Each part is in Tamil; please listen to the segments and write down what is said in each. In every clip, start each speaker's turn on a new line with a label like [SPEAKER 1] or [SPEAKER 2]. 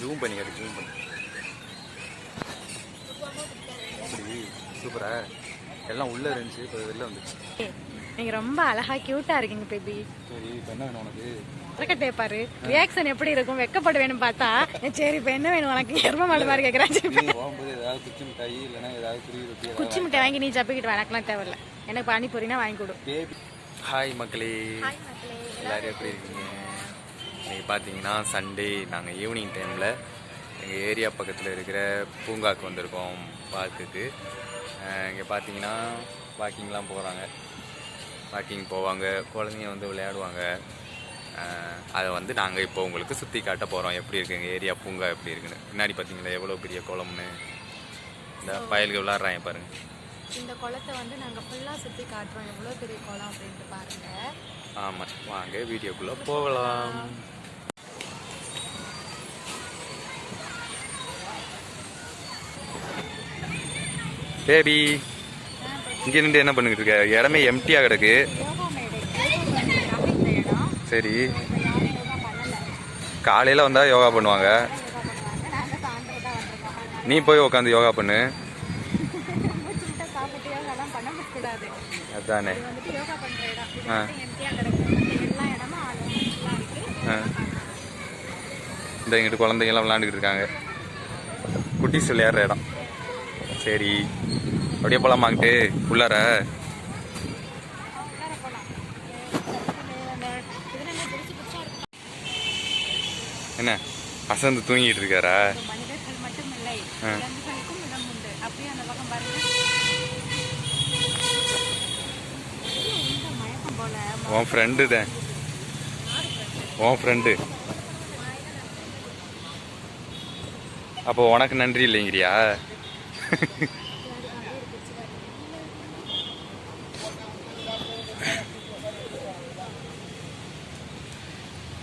[SPEAKER 1] ஜூம் பண்ணி காட்டு ஜூம் பண்ணி. சூப்பரா எல்லாம் உள்ள இருந்துச்சு இப்போ வெளில வந்துச்சு
[SPEAKER 2] நீங்க ரொம்ப அழகா கியூட்டா இருக்கீங்க பேபி.
[SPEAKER 1] சரி இப்போ என்ன வேணும் உனக்கு?
[SPEAKER 2] இருக்கட்டே பாரு. ரியாக்ஷன் எப்படி இருக்கும்? வெக்கப்படுவேன்னு பார்த்தா சரி இப்போ என்ன வேணும் உனக்கு? எரும மாடு மாதிரி கேட்குறேன்
[SPEAKER 1] போகும்போது ஏதாவது குச்சி மிட்டாய் இல்லைன்னா ஏதாவது குருவி ரொட்டி
[SPEAKER 2] குச்சி மிட்டாய் வாங்கி நீ ஜப்பிக்கிட்டு எனக்குலாம் தேவையில்ல. எனக்கு பானிபூரினா வாங்கி கொடு.
[SPEAKER 1] பேபி ஹாய் மக்களே. எல்லாரும் எப்படி இருக்கீங்க? இன்னைக்கு பார்த்தீங்கன்னா சண்டே நாங்கள் ஈவினிங் டைமில் எங்கள் ஏரியா பக்கத்தில் இருக்கிற பூங்காக்கு வந்திருக்கோம் பார்க்குக்கு இங்கே பார்த்தீங்கன்னா வாக்கிங்லாம் போகிறாங்க வாக்கிங் போவாங்க குழந்தைங்க வந்து விளையாடுவாங்க. அதை வந்து நாங்கள் இப்போ உங்களுக்கு சுற்றி காட்ட போகிறோம் எப்படி இருக்கு எங்கள் ஏரியா பூங்கா எப்படி இருக்குன்னு. பின்னாடி பார்த்தீங்களா எவ்வளோ பெரிய குளம்னு? இந்த பயல்கள் விளாட்றாங்க பாருங்க.
[SPEAKER 2] இந்த குளத்தை வந்து நாங்க ஃபுல்லா சுத்தி காட்டுறோம். எவ்வளவு பெரிய குளம் அப்படின்ட்டு பாருங்க.
[SPEAKER 1] ஆமாம் வாங்க வீடியோக்குள்ளே போகலாம். பேபி இங்கே நின்று என்ன பண்ணிக்கிட்டு இருக்க? இடமே எம்டியாக கிடக்கு. சரி. காலையில் வந்தால் யோகா பண்ணுவாங்க. நீ போய் உட்காந்து யோகா பண்ணு. அதானே ஆ. ஆ. இந்த இங்கிட்டு குழந்தைங்கலாம் விளாண்டுக்கிட்டு இருக்காங்க. குட்டிஸ் விளையாடுற இடம். சரி. அப்படியே போகலாமாங்கிட்டு உள்ளார
[SPEAKER 2] உள்ளார? என்ன?
[SPEAKER 1] அசந்து தூங்கிட்டு இருக்காரா?
[SPEAKER 2] மட்டும் இல்லை
[SPEAKER 1] ஆ.
[SPEAKER 2] விலங்குகளுக்கும் இடம் உண்டு அப்படியே அந்த பக்கம் பாருங்க இந்த மயக்கம் போல
[SPEAKER 1] உன் ஃப்ரெண்டு தான். உன் ஃப்ரெண்டு அப்போ உனக்கு நன்றி இல்லைங்கிறியா?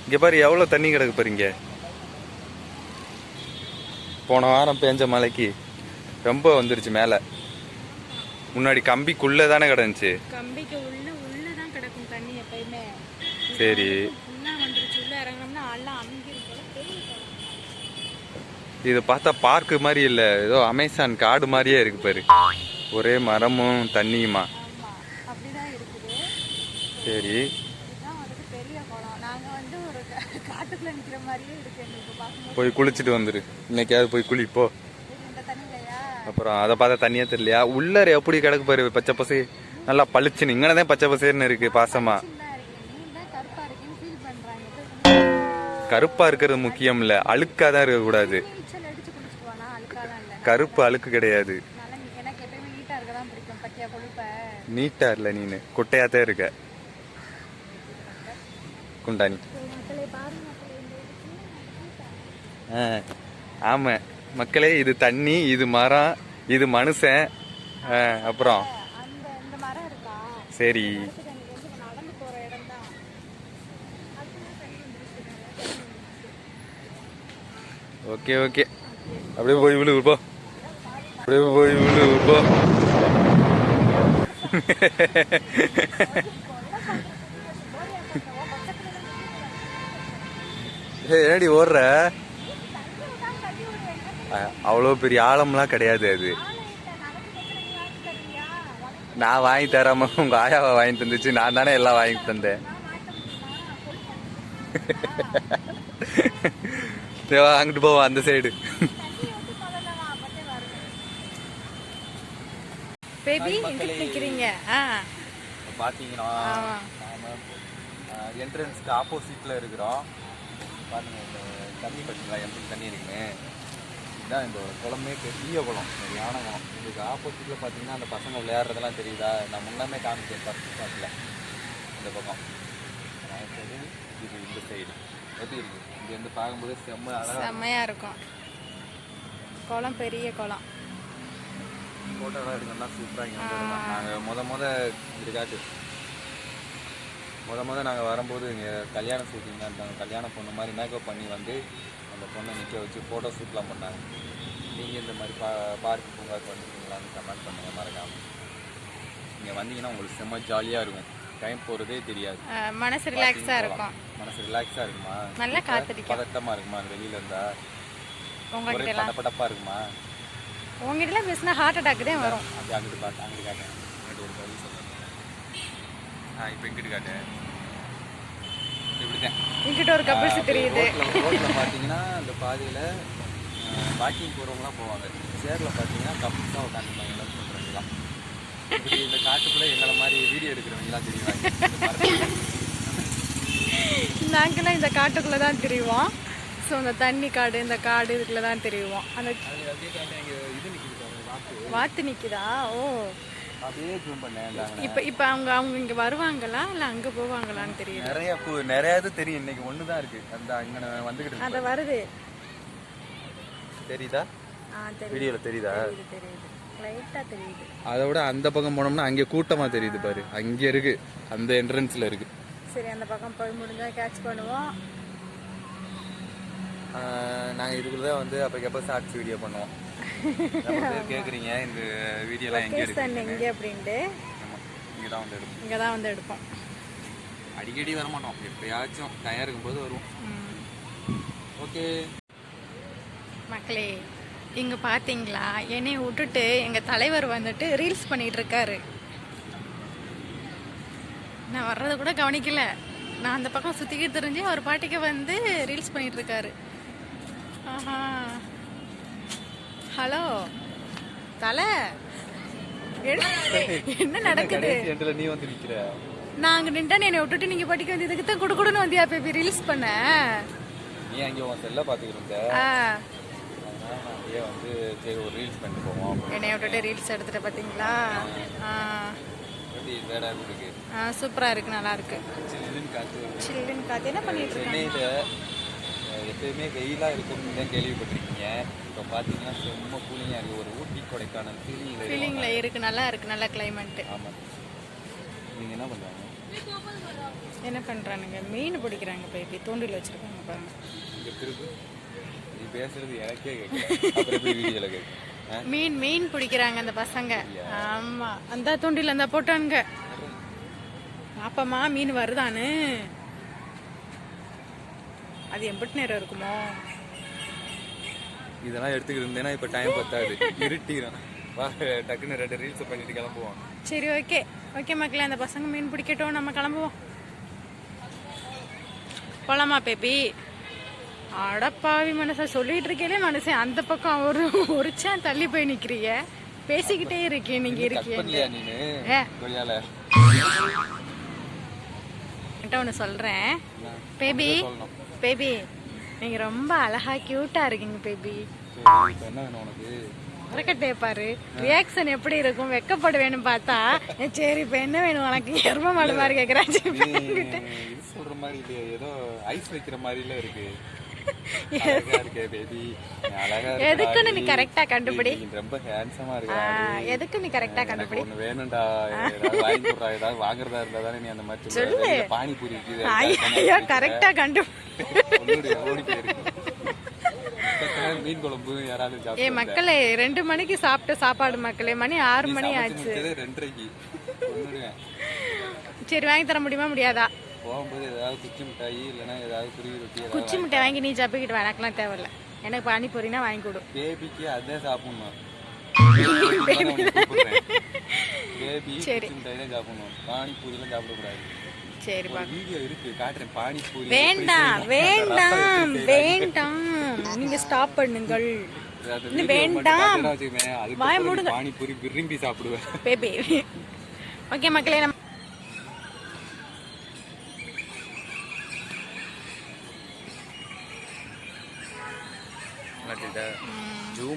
[SPEAKER 1] இங்கே பாரு எவ்வளோ தண்ணி கிடக்கு பாருங்க போன வாரம் பேஞ்ச மழைக்கு ரொம்ப வந்துருச்சு மேலே. முன்னாடி கம்பிக்குள்ளே தானே கிடந்துச்சு.
[SPEAKER 2] கம்பிக்கு உள்ள உள்ள தான் கிடக்கும் தண்ணி எப்பயுமே
[SPEAKER 1] சரி
[SPEAKER 2] ஃபுல்லா வந்துருச்சு உள்ள இறங்கணும்னா எல்லாம் அமுங்கிரும் போல பெரிய குளம்.
[SPEAKER 1] இது பார்த்தா பார்க்கு மாதிரி இல்ல. ஏதோ அமேசான் காடு மாதிரியே இருக்கு பாரு. ஒரே மரமும் தண்ணியுமா? சரி. போய் குளிச்சுட்டு வந்துரு. இன்னைக்காவது போய் குளிப்போ. அப்புறம் அதை பார்த்தா தண்ணியே தெரியலையா? உள்ளர எப்படி கிடக்கு பாரு பச்சை பசை. நல்லா பளிச்சுன்னு. இங்கே தான் பச்சை பசேர்னு இருக்கு பாசமா.
[SPEAKER 2] கருப்பா
[SPEAKER 1] இருக்கிறது முக்கியம் இல்ல அழுக்கா தான் இருக்கக்கூடாது கருப்பு அழுக்கு கிடையாது.
[SPEAKER 2] நீட்டா தான்
[SPEAKER 1] இல்ல நீனு குட்டையாத்தான் இருக்க. குண்டானி ஆமா. மக்களே இது தண்ணி இது மரம் இது மனுஷன். அப்புறம். சரி
[SPEAKER 2] அடுத்து எனக்கு வந்து நடந்து போற இடம் தான்
[SPEAKER 1] ஓகே ஓகே. அப்படியே போய் விழு அப்படியே போய் விழு போ ஏய் ஏடி ஓடுற? அவ்வளோ பெரிய ஆழம்லாம் கிடையாது அது. நான் வாங்கி தராம உங்க ஆயாவை வாங்கி தந்துச்சு. நான் தானே எல்லாம் வாங்கி தந்தேன். சரி, வா, அங்கிட்டு போவோம் அந்த சைடு
[SPEAKER 2] பேபி இங்க நிக்கிறீங்க? ஆ.
[SPEAKER 1] பார்த்தீங்கன்னா
[SPEAKER 2] ஆமா.
[SPEAKER 1] என்ட்ரன்ஸ்க்கு ஆப்போசிட்டில் இருக்கிறோம். பாருங்க இந்த தண்ணி பார்த்தீங்களா எப்படி தண்ணி இருக்குன்னு. இதுதான் இந்த குளமே பெரிய குளம் சரியான குளம். இதுக்கு ஆப்போசிட்டில் பார்த்தீங்கன்னா அந்த பசங்க விளையாடுறதெல்லாம் தெரியுதா? நான் முன்னமே காமிச்சேன் ஃபஸ்ட் ஸ்டாண்டில் இந்த பக்கம். இது இந்த சைடு எப்படி இருக்கு? இங்க இருந்து பார்க்கும்போது செம்ம அழகா
[SPEAKER 2] செம்மையா இருக்கும். குளம் பெரிய குளம்.
[SPEAKER 1] ஃபோட்டோலாம் எடுக்கணும்னா சூப்பராக எடுக்கலாம். நாங்கள் முத முத இது காட்டு. முத முத நாங்கள் வரும்போது இங்கே கல்யாண ஷூட்டிங் தான் இருந்தாங்க. கல்யாண பொண்ணு மாதிரி மேக்கப் பண்ணி வந்து அந்த பொண்ணை நிற்க வச்சு ஃபோட்டோ ஷூட்லாம் பண்ணாங்க. நீங்கள் இந்த மாதிரி பா பார்க் பூங்காக்கு வந்துருக்கீங்களான்னு கமெண்ட் பண்ணுங்கள் மறக்காமல் இங்கே வந்தீங்கன்னா உங்களுக்கு செம்ம ஜாலியாக இருக்கும். டைம் போகிறதே தெரியாது.
[SPEAKER 2] மனசு ரிலாக்ஸா இருக்கும்.
[SPEAKER 1] மனசு ரிலாக்ஸாக இருக்குமா?
[SPEAKER 2] நல்லா காத்தடிக்கும்.
[SPEAKER 1] பதட்டமாக இருக்குமா? வெளியில் இருந்தா? ஒரே
[SPEAKER 2] உங்ககிட்ட எல்லாம்
[SPEAKER 1] படப்படப்பாக இருக்குமா?
[SPEAKER 2] உங்ககிட்ட எல்லாம் பேசினா ஹார்ட் அட்டாக் தான் வரும்.
[SPEAKER 1] அப்படி அங்கிட்டு பார்த்து அங்கிட்டு காட்டேன் அங்கிட்டு ஒரு பதில் சொல்கிறேன் ஆ இப்போ இங்கிட்டு காட்டேன்
[SPEAKER 2] இங்கிட்ட ஒரு கப்பிள்ஸ் தெரியுது
[SPEAKER 1] ரோட்டில் பார்த்தீங்கன்னா அந்த பாதையில் வாக்கிங் போகிறவங்களாம் போவாங்க. சேரில் பார்த்தீங்கன்னா கப்பிள்ஸ் தான் உட்காந்துருப்பாங்க எல்லாம் சொல்கிறவங்களாம் இப்படி இந்த காட்டுக்குள்ளே எங்களை மாதிரி வீடியோ எடுக்கிறவங்களாம் தெரியுவாங்க
[SPEAKER 2] நாங்கெல்லாம் இந்த காட்டுக்குள்ள தான் தெரியுவோம் ஸோ அந்த தண்ணி காடு இந்த காடு இதுக்குள்ள தான் தெரியுவோம் அந்த
[SPEAKER 1] நிற்கிது
[SPEAKER 2] வாத்து. நிக்குதா? ஓ. இப்போ இப்போ அவங்க அவங்க இங்க வருவாங்களா? இல்ல அங்க போவாங்களான்னு தெரியல.
[SPEAKER 1] நிறைய பூ நிறைய இது தெரியும். இன்னைக்கு ஒன்று தான் இருக்கு. அந்த அங்கே வந்துக்கிட்டு
[SPEAKER 2] அத வருது.
[SPEAKER 1] தெரியுதா? வீடியோவில் தெரியுதா
[SPEAKER 2] தெரியுது.
[SPEAKER 1] அதை விட அந்த பக்கம் போனோம்னா அங்கே கூட்டமாக தெரியுது பாரு. அங்கே இருக்கு. அந்த என்ட்ரன்ஸில் இருக்கு.
[SPEAKER 2] சரி அந்த பக்கம் போய் முடிஞ்சா கேட்ச் பண்ணுவோம்.
[SPEAKER 1] நாங்கள் இதுக்குள்ள தான் வந்து அப்போக்கப்போ ஷார்ட்ஸ் வீடியோ பண்ணுவோம். கேட்குறீங்க இந்த வீடியோலாம் எங்கே இருக்கு
[SPEAKER 2] எங்க அப்படின்ட்டு.
[SPEAKER 1] இங்கே தான் வந்து எடுப்போம்.
[SPEAKER 2] இங்க தான் வந்து எடுப்போம்.
[SPEAKER 1] அடிக்கடி வர மாட்டோம் எப்பயாச்சும் டயம் இருக்கும்போது வருவோம். ஓகே
[SPEAKER 2] மக்களே இங்க பாத்தீங்களா? என்னைய விட்டுட்டு எங்க தலைவர் வந்துட்டு ரீல்ஸ் பண்ணிட்டு இருக்காரு நான் வர்றதை கூட கவனிக்கல. நான் அந்த பக்கம் சுத்திக்கிட்டு தெரிஞ்சு அவர் பாட்டிக்கு வந்து ரீல்ஸ் பண்ணிட்டு இருக்காரு ஆஹா. ஹலோ. தலை. என்ன- என்ன நடக்குது?
[SPEAKER 1] நீ வந்து நிற்கிற
[SPEAKER 2] நான் அங்க நின்றா என்னை விட்டுட்டு நீங்க பாட்டிக்கு வந்து இதுக்கு தான் கொடுக்கணும்னு வந்தியா பேபி? ரீல்ஸ் பண்ண.
[SPEAKER 1] நீ அங்கே உன் செல்லை பார்த்துக்கிட்டு இருந்த. அப்படியே வந்து சரி ஒரு ரீல்ஸ் பண்ணிட்டு போவோம்
[SPEAKER 2] என்னை விட்டுட்டு ரீல்ஸ் எடுத்துட்டு பாத்தீங்களா? ஆ,
[SPEAKER 1] எப்படி வேடா இருக்கு?
[SPEAKER 2] ஆ, சூப்பரா இருக்கு நல்லா இருக்கு.
[SPEAKER 1] சில்லுன்னு காற்று
[SPEAKER 2] என்ன பண்ணிட்டு இருக்காங்க?
[SPEAKER 1] எப்பயுமே வெயிலாக இருக்கும்னு தான் கேள்விப்பட்டிருக்கீங்க. இப்போ பார்த்தீங்கன்னா ரொம்ப கூலிங்காக இருக்குது ஒரு ஊட்டி கொடைக்கானல் ஃபீலிங்கில்
[SPEAKER 2] ஃபீலிங்ல இருக்கு. நல்லா இருக்கு. நல்ல கிளைமேட்
[SPEAKER 1] ஆமாம் நீங்கள் என்ன பண்ணுறாங்க
[SPEAKER 2] என்ன பண்றானுங்க? மீன் பிடிக்கிறாங்க பேபி தூண்டில் வச்சிருக்காங்க பாருங்க.
[SPEAKER 1] இங்கே திருப்பு. நீ பேசுறது எனக்கே கேட்கல.
[SPEAKER 2] மீன் மீன் பிடிக்கிறாங்க அந்த பசங்க. ஆமா. அந்த தூண்டில் அந்த போட்டானுங்க பாப்பமா மீன் வருதானு அது எம்பிட்டு நேரம் இருக்குமோ?
[SPEAKER 1] இதெல்லாம் எடுத்துக்கிட்டு இருந்தேன்னா இப்போ டைம் பத்தாது. இருட்டிடும் வா டக்குன்னு ரெண்டு ரீல்ஸை பண்ணிட்டு கிளம்புவோம்.
[SPEAKER 2] சரி ஓகே ஓகே மக்களே அந்த பசங்க மீன் பிடிக்கட்டும். நம்ம கிளம்புவோம். போலாமா பேபி? அடப்பாவி மனசா சொல்லிட்டு இருக்கேலே மனுஷன் அந்த பக்கம் ஒரு ஒரு சான் தள்ளி போய் நிக்கிறீங்க பேசிக்கிட்டே இருக்கேன் நீங்க இருக்கீங்க. ஒன்று சொல்றேன்? பேபி பேபி நீங்க ரொம்ப அழகா கியூட்டா இருக்கீங்க பேபி. மறக்கட்டே பாரு. ரியாக்ஷன் எப்படி இருக்கும்? வெக்கப்படுவேன்னு பார்த்தா சரி இப்போ என்ன வேணும் உனக்கு? எரும மாடு மாதிரி
[SPEAKER 1] இது சொல்ற மாதிரி ஏதோ ஐஸ் வைக்கிற மாதிரில இருக்கு.
[SPEAKER 2] எதுக்குன்னு நீ. கரெக்டா கண்டுபிடி.
[SPEAKER 1] ரொம்ப ஹேண்ட்ஸமா இருக்க
[SPEAKER 2] எதுக்கு நீ கரெக்டா கண்டுபிடி.
[SPEAKER 1] ஒண்ணு வேணும்டா. ஏதாவது வாங்குறதா இருந்தா தானே நீ அந்த மாதிரி. வெளியில பானிபூரி
[SPEAKER 2] ஐயோ கரெக்டா கண்டு
[SPEAKER 1] ஒண்ணுடைய ஓடி போயிருக்கு. பக்கத்துல மீன் குழம்பு யாராவது
[SPEAKER 2] ஏ மக்களே ரெண்டு மணிக்கு சாப்பிட்ட சாப்பாடு மக்களே மணி ஆறு மணி ஆச்சு.
[SPEAKER 1] ரெண்டரைக்கு.
[SPEAKER 2] சரி வாங்கி தர முடியுமா முடியாதா?
[SPEAKER 1] போகும்போது ஏதாவது குச்சி மிட்டாயி இல்லைன்னா ஏதாவது குருவி ரொட்டி
[SPEAKER 2] குச்சி முட்டை வாங்கி நீ சாப்பிக்கிட்டு வா, எனக்கெல்லாம் தேவையில்ல. எனக்கு பானிபூரினா வாங்கி கொடு.
[SPEAKER 1] பேபிக்கு அதே சாப்பிடணும்? பேபி. குச்சி மிட்டாய் தான் சாப்பிடணும். பானிபூரிலாம் சாப்பிடக்கூடாது.
[SPEAKER 2] சரி
[SPEAKER 1] ஒரு வீடியோ இருக்கு. காட்டுறேன். பானிபூரி
[SPEAKER 2] வேண்டாம் வேண்டாம் வேண்டாம். நீங்க ஸ்டாப் பண்ணுங்கள். வேண்டாம். வாய மூடுங்க.
[SPEAKER 1] பானிபூரி விரும்பி சாப்பிடுவேன்
[SPEAKER 2] பேபி. ஓகே மக்களே நம்ம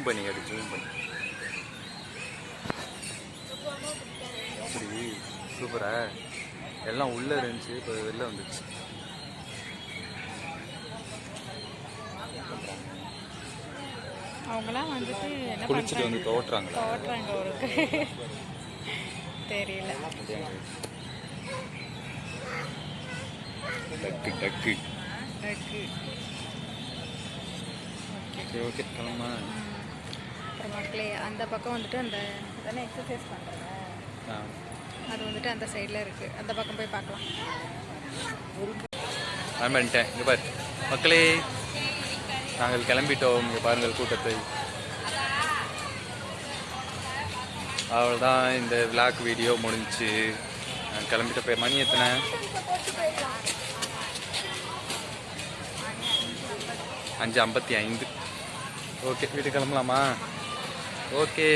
[SPEAKER 1] ஜூம் பண்ணி எடு ஜூம் பண்ணி அப்படி சூப்பரா எல்லாம் உள்ள இருந்துச்சு இப்போ வெளில வந்துச்சு
[SPEAKER 2] அவங்களாம் வந்துட்டு என்ன
[SPEAKER 1] குளிச்சுட்டு வந்து தோட்டுறாங்களா
[SPEAKER 2] ஓட்டுறாங்க ஒரு தெரியல.
[SPEAKER 1] டக்கு டக்கு.
[SPEAKER 2] இருக்கு.
[SPEAKER 1] சரி ஓகே கிளம்பா
[SPEAKER 2] மக்களே அந்த பக்கம் வந்துட்டு அந்த தானே எக்ஸசைஸ் பண்ணுறாங்க அது வந்துட்டு அந்த சைடில் இருக்குது அந்த பக்கம் போய் பார்க்கலாம்.
[SPEAKER 1] பண்ணிட்டேன் இங்கே பாரு. மக்களே நாங்கள் கிளம்பிட்டோம். இங்கே பாருங்கள் கூட்டத்தை. அவ்வளோதான் இந்த விளாக் வீடியோ முடிஞ்சுச்சு நான் கிளம்பிட்ட போய் மணி எத்தனை? அஞ்சு ஐம்பத்தி ஐந்து. ஓகே வீட்டுக்கு கிளம்பலாமா? ஓகே.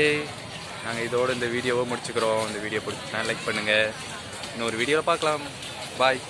[SPEAKER 1] நாங்கள் இதோட இந்த வீடியோவை முடிச்சுக்கிறோம். இந்த வீடியோ பிடிச்சினா லைக் பண்ணுங்கள் இன்னொரு வீடியோவில் பார்க்கலாம். பாய்